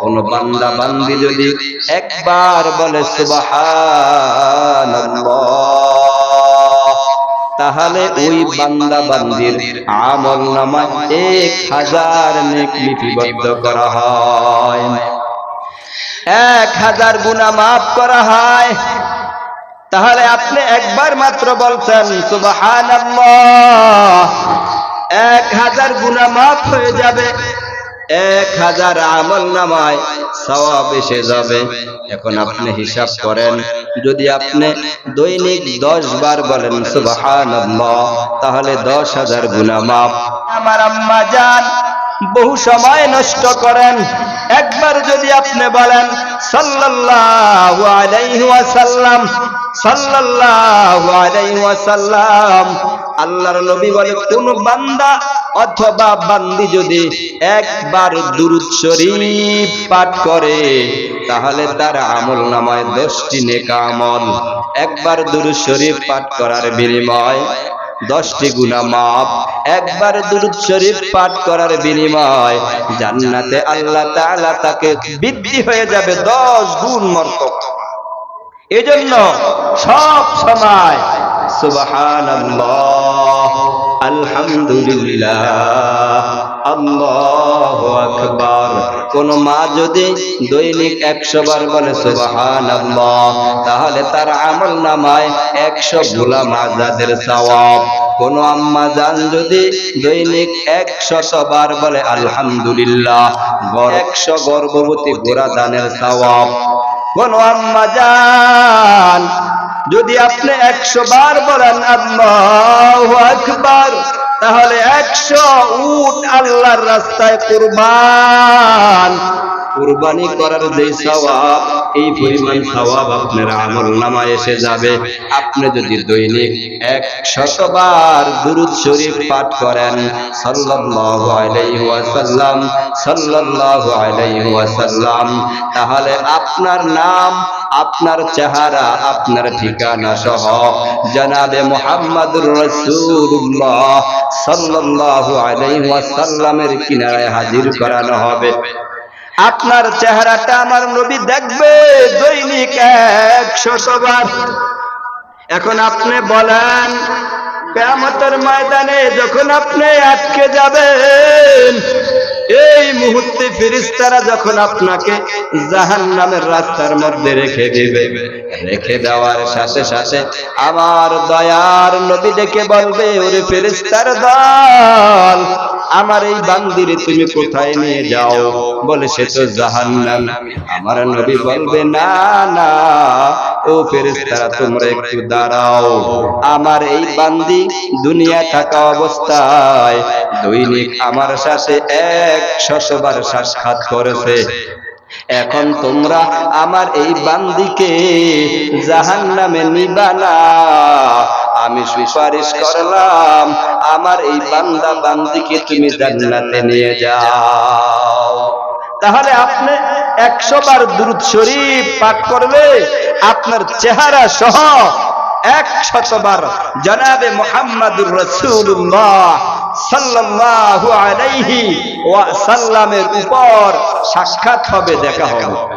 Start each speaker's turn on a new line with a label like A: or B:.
A: কোন বান্দা বান্দি যদি একবার বলে সুবহানাল্লাহ, তাহলে ওই বান্দা বান্দির আমল নামায় এক হাজার নেক লিপিবদ্ধ করা হয়। এক হাজার গুণা মাফ করা হয়। তাহলে আপনি একবার মাত্র বলছেন সুবহানাল্লাহ। এক হাজার গুণা মাফ হয়ে যাবে। এক হাজার আমল নামায় সওয়াব এসে যাবে। এখন আপনি হিসাব করেন, যদি আপনি দৈনিক দশ বার বলেন, সুবহানাল্লাহ, তাহলে দশ হাজার গুণা মাফ। আমার আম্মা যান, বহু সময় নষ্ট করেন। একবার যদি আপনি বলেন, সাল্লাল্লাহু আলাইহি ওয়াসাল্লাম আল্লাহর নবী বলে, কোন বান্দা অথবা বান্দি যদি একবার দুরূদ শরীফ পাঠ করে, তাহলে তার আমল নামায় দশটি নেক আমল। একবার দুরূদ শরীফ পাঠ করার বিনিময় দশটি গুণা মাপ একবার দুরুদ শরীফ পাঠ করার বিনিময় জান্নাতে আল্লাহ তাআলা তাকে বৃদ্ধি হয়ে যাবে দশ গুণ মর্তক এজন্য সব সময় সুবহানাল্লাহ। আলহামদুলিল্লাহ। আল্লাহু আকবার। কোন মা যদি দৈনিক একশো বার বলে সুবহানাল্লাহ, তাহলে তার আমল নামায় একশো গোলাম আজাদের সওয়াব। কোন আম্মা জান যদি দৈনিক একশত বার বলে আলহামদুলিল্লাহ একশো গর্ভবতী গোড়া দানের সওয়াব। কোন আম্মা জান যদি আপনি একশো বার বলেন আল্লাহু আকবার তাহলে একশো উট আল্লাহর রাস্তায় কুরবান। কুরবানি করার যে সওয়াব, এই পরিমাণ সওয়াব আপনার আমল নামায় এসে যাবে। আপনি যদি দৈনিক এক শতবার দুরুদ শরীফ পাঠ করেন, সাল্লাল্লাহু আলাইহি ওয়াসাল্লাম, সাল্লাল্লাহু আলাইহি ওয়াসাল্লাম, তাহলে আপনার নাম, আপনার চেহারা, আপনার ঠিকানা সহ জনাবে মুহাম্মাদুর রাসূলুল্লাহ সাল্লাল্লাহু আলাইহি ওয়াসাল্লামের কিনারায় হাজির করানো হবে। আপনার চেহারাটা আমার নবী দেখবে, দৈনিক একশতবার এখন আপনি বলেন, কেয়ামতের ময়দানে যখন আপনি আটকে যাবেন, এই মুহূর্তে ফিরিস্তারা যখন আপনাকে জাহান নামের রাস্তার মধ্যে রেখে দিবে, রেখে দেওয়ার সাথে সাথে আমার দয়ার নবী ডেকে বলবে, ওরে ফেরিস্তার দল আমার এই বান্দিরে তুমি কোথায় নিয়ে যাও? বলে সে তো জাহান্নাম। আমার নবী বলবে, না না, ও ফেরেশতারা, তোমরা একটু দাঁড়াও। আমার এই বান্দি দুনিয়া থাকা অবস্থায় দৈনিক আমার সাথে এক শতবার সাক্ষাৎ করেছে। এখন তোমরা আমার এই বান্দিকে জাহান নামে নিবা না। আমি সুপারিশ করলাম, আমার এই বান্দা বান্দিকে তুমি জান্নাতে নিয়ে যাও। তাহলে আপনি একশো বার দুরুদ শরীফ পাঠ করলে আপনার চেহারা সহ এক শতবার জনাবে মোহাম্মদুর রসুল্লাহ সাল্লাল্লাহু আলাইহি ওয়া সাল্লামের উপর সাক্ষাৎ হবে, দেখা হবে।